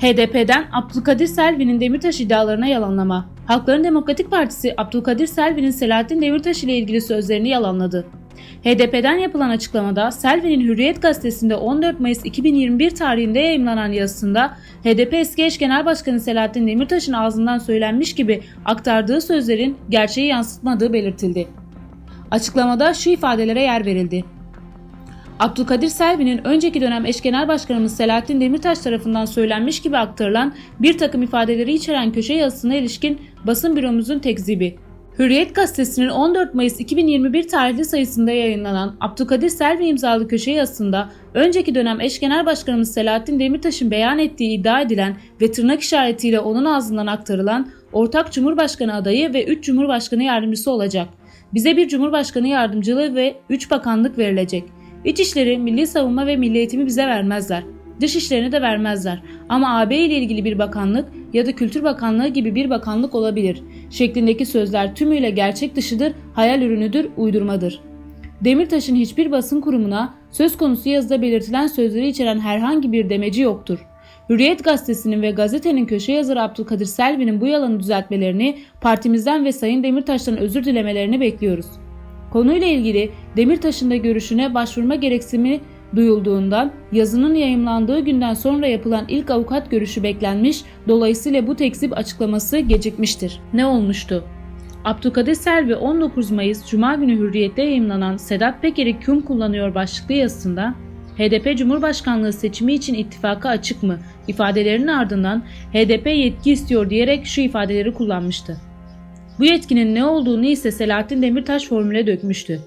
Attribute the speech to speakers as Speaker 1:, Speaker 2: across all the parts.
Speaker 1: HDP'den Abdülkadir Selvi'nin Demirtaş iddialarına yalanlama. Halkların Demokratik Partisi Abdülkadir Selvi'nin Selahattin Demirtaş ile ilgili sözlerini yalanladı. HDP'den yapılan açıklamada Selvi'nin Hürriyet gazetesinde 14 Mayıs 2021 tarihinde yayımlanan yazısında HDP eski eş genel başkanı Selahattin Demirtaş'ın ağzından söylenmiş gibi aktardığı sözlerin gerçeği yansıtmadığı belirtildi. Açıklamada şu ifadelere yer verildi. Abdülkadir Selvi'nin önceki dönem eş genel başkanımız Selahattin Demirtaş tarafından söylenmiş gibi aktarılan bir takım ifadeleri içeren köşe yazısına ilişkin basın büromuzun tekzibi. Hürriyet gazetesinin 14 Mayıs 2021 tarihli sayısında yayınlanan Abdülkadir Selvi imzalı köşe yazısında önceki dönem eş genel başkanımız Selahattin Demirtaş'ın beyan ettiği iddia edilen ve tırnak işaretiyle onun ağzından aktarılan ortak Cumhurbaşkanı adayı ve 3 Cumhurbaşkanı yardımcısı olacak. Bize bir Cumhurbaşkanı yardımcılığı ve 3 bakanlık verilecek. İçişleri, Milli Savunma ve Milli Eğitimi bize vermezler. Dışişlerini de vermezler. Ama AB ile ilgili bir bakanlık ya da Kültür Bakanlığı gibi bir bakanlık olabilir. Şeklindeki sözler tümüyle gerçek dışıdır, hayal ürünüdür, uydurmadır. Demirtaş'ın hiçbir basın kurumuna söz konusu yazıda belirtilen sözleri içeren herhangi bir demeci yoktur. Hürriyet gazetesinin ve gazetenin köşe yazarı Abdülkadir Selvi'nin bu yalanı düzeltmelerini partimizden ve Sayın Demirtaş'tan özür dilemelerini bekliyoruz. Konuyla ilgili Demirtaş'ın da görüşüne başvurma gereksinimi duyulduğundan yazının yayımlandığı günden sonra yapılan ilk avukat görüşü beklenmiş, dolayısıyla bu tekzip açıklaması gecikmiştir. Ne olmuştu? Abdülkadir Selvi 19 Mayıs Cuma günü Hürriyet'te yayımlanan Sedat Peker'i küm kullanıyor başlıklı yazısında HDP Cumhurbaşkanlığı seçimi için ittifaka açık mı ifadelerinin ardından HDP yetki istiyor diyerek şu ifadeleri kullanmıştı. Bu yetkinin ne olduğunu ise Selahattin Demirtaş formüle dökmüştü.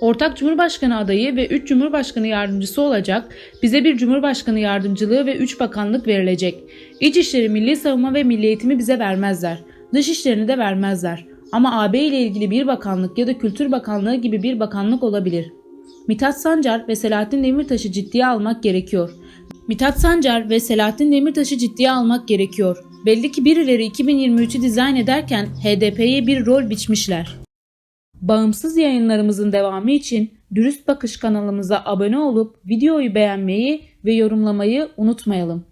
Speaker 1: Ortak Cumhurbaşkanı adayı ve 3 Cumhurbaşkanı yardımcısı olacak, bize bir Cumhurbaşkanı yardımcılığı ve 3 bakanlık verilecek. İçişleri, Milli Savunma ve Milli Eğitimi bize vermezler. Dışişlerini de vermezler. Ama AB ile ilgili bir bakanlık ya da Kültür Bakanlığı gibi bir bakanlık olabilir. Mithat Sancar ve Selahattin Demirtaş'ı ciddiye almak gerekiyor. Mithat Sancar ve Selahattin Demirtaş'ı ciddiye almak gerekiyor. Belli ki birileri 2023'ü dizayn ederken HDP'ye bir rol biçmişler. Bağımsız yayınlarımızın devamı için Dürüst Bakış kanalımıza abone olup videoyu beğenmeyi ve yorumlamayı unutmayalım.